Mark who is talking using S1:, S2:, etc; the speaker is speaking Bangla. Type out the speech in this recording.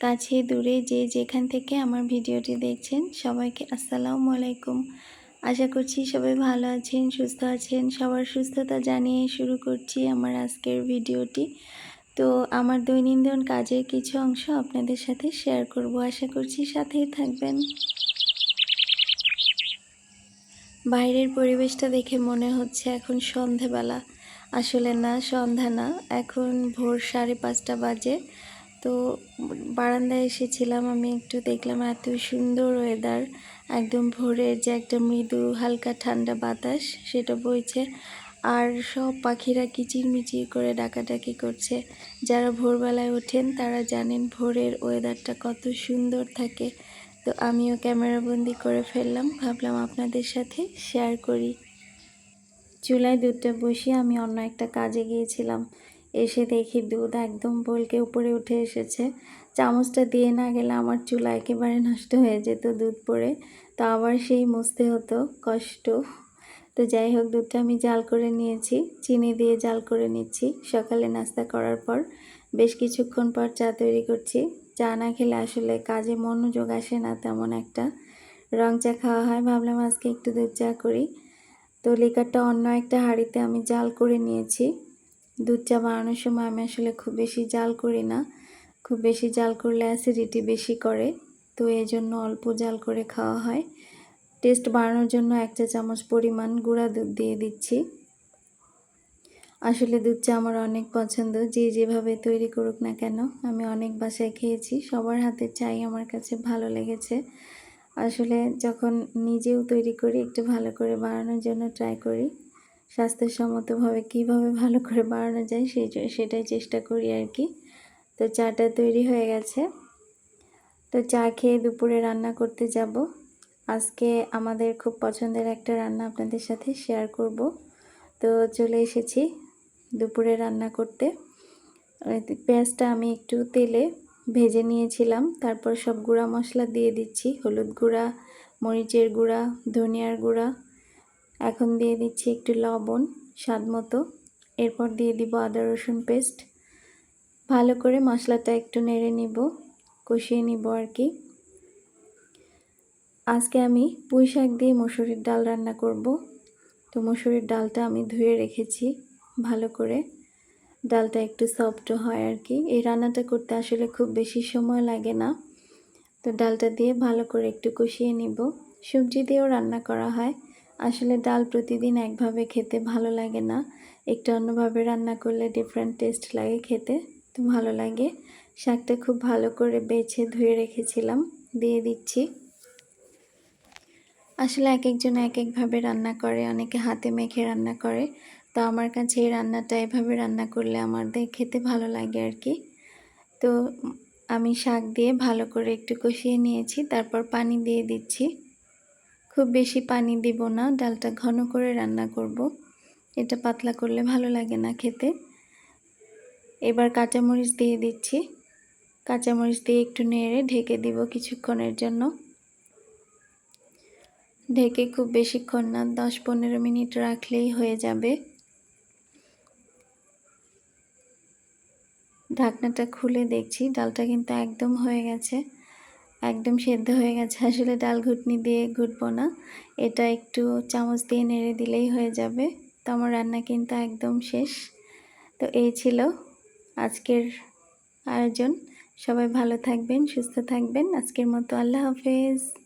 S1: কাছে দূরে যে যেখান থেকে আমার ভিডিওটি দেখছেন সবাইকে আসসালামু আলাইকুম। আশা করছি সবাই ভালো আছেন, সুস্থ আছেন। সবার সুস্থতা জানিয়ে শুরু করছি আমার আজকের ভিডিওটি। তো আমার দৈনন্দিন কাজের কিছু অংশ আপনাদের সাথে শেয়ার করব। আশা করছি সাথেই থাকবেন। বাইরের পরিবেশটা দেখে মনে হচ্ছে এখন সন্ধেবেলা। আসলে না, সন্ধ্যা না। এখন ভোর সাড়ে পাঁচটা বাজে। তো বারান্দায় এসেছিলাম, আমি একটু দেখলাম এত সুন্দর ওয়েদার একদম ভোরের যে একটা মৃদু হালকা ঠান্ডা বাতাস সেটা বইছে। আর সব পাখিরা কিচিরমিচির করে ডাকাডাকি করছে। যারা ভোরবেলায় ওঠেন তারা জানেন ভোরের ওয়েদারটা কত সুন্দর থাকে। তো আমিও ক্যামেরাবন্দি করে ফেললাম, ভাবলাম আপনাদের সাথে শেয়ার করি। চুলায় দুধটা বসিয়ে আমি অন্য একটা কাজে গিয়েছিলাম। এসে দেখি দুধ একদম বলকে উপরে উঠে এসেছে। চামচটা দিয়ে না গেলে আমার চুলা একেবারে নষ্ট হয়ে যেত দুধ পড়ে তো আবার সেই মুছতে হতো, কষ্ট। তো যাই হোক, দুধটা আমি জাল করে নিয়েছি, চিনি দিয়ে জাল করে নিচ্ছি। সকালে নাস্তা করার পর বেশ কিছুক্ষণ পর চা তৈরি করছি। চা না খেলে আসলে কাজে মনোযোগ আসে না তেমন একটা। রং চা খাওয়া হয়, ভাবলাম আজকে একটু দুধ চা করি। তো লিকারটা অন্য একটা হাঁড়িতে আমি জাল করে নিয়েছি। দুধ চা বানানোর সময় আমি আসলে খুব বেশি জাল করি না। খুব বেশি জাল করলে অ্যাসিডিটি বেশি করে, তো এই জন্য অল্প জাল করে খাওয়া হয়। টেস্ট বাড়ানোর জন্য এক চা চামচ পরিমাণ গুঁড়া দুধ দিয়ে দিচ্ছি। আসলে দুধ চা আমার অনেক পছন্দ, যে যেভাবে তৈরি করুক না কেন, আমি অনেক বাসায় খেয়েছি, সবার হাতের চাই আমার কাছে ভালো লেগেছে। আসলে যখন নিজেও তৈরি করি, একটু ভালো করে বানানোর জন্য ট্রাই করি। স্বাস্থ্যসম্মতভাবে কীভাবে ভালো করে বানানো যায় সেই সেটাই চেষ্টা করি আর কি। তো চাটা তৈরি হয়ে গেছে। তো চা খেয়ে দুপুরে রান্না করতে যাব। আজকে আমাদের খুব পছন্দের একটা রান্না আপনাদের সাথে শেয়ার করব। তো চলে এসেছি দুপুরে রান্না করতে। পেঁয়াজটা আমি একটু তেলে ভেজে নিয়েছিলাম। তারপর সব গুঁড়া মশলা দিয়ে দিচ্ছি। হলুদ গুঁড়া, মরিচের গুঁড়া, ধনিয়ার গুঁড়া এখন দিয়ে দিচ্ছি একটু লবণ, স্বাদ মতো। এরপর দিয়ে দিব আদা রসুন পেস্ট। ভালো করে মশলাটা একটু নেড়ে নিব, কষিয়ে নিব আর কি। আজকে আমি পুঁই শাক দিয়ে মসুরির ডাল রান্না করব। তো মসুরির ডালটা আমি ধুয়ে রেখেছি ভালো করে। ডালটা একটু সফট হয় আর কি। এই রান্নাটা করতে আসলে খুব বেশি সময় লাগে না। তো ডালটা দিয়ে ভালো করে একটু কষিয়ে নিব। সবজি দিয়েও রান্না করা হয়। আসলে ডাল প্রতিদিন একভাবে খেতে ভালো লাগে না। একটু অন্যভাবে রান্না করলে ডিফারেন্ট টেস্ট লাগে খেতে, তো ভালো লাগে। শাকটা খুব ভালো করে বেছে ধুয়ে রেখেছিলাম, দিয়ে দিচ্ছি। আসলে এক একজন এক একভাবে রান্না করে, অনেকে হাতে মেখে রান্না করে। তো আমার কাছে এই রান্নাটা এভাবে রান্না করলে আমাদের খেতে ভালো লাগে আর কি তো আমি শাক দিয়ে ভালো করে একটু কষিয়ে নিয়েছি, তারপর পানি দিয়ে দিচ্ছি। খুব বেশি পানি দিব না, ডালটা ঘন করে রান্না করব। এটা পাতলা করলে ভালো লাগে না খেতে। এবার কাঁচামরিচ দিয়ে দিচ্ছি। কাঁচামরিচ দিয়ে একটু নেড়ে ঢেকে দিব কিছুক্ষণের জন্য। ঢেকে খুব বেশিক্ষণ না, দশ পনেরো মিনিট রাখলেই হয়ে যাবে। ঢাকনাটা খুলে দেখছি, ডালটা কিন্তু একদম হয়ে গেছে। একদম সেদ্ধ হয়ে গেছে। আসলে ডাল ঘুটনি দিয়ে ঘুটবো না। এটা একটু চামচ দিয়ে নেড়ে দিলেই হয়ে যাবে। তো আমার রান্না কিন্তু একদম শেষ। তো এই ছিল আজকের আয়োজন। সবাই ভালো থাকবেন, সুস্থ থাকবেন। আজকের মতো আল্লাহ হাফেজ।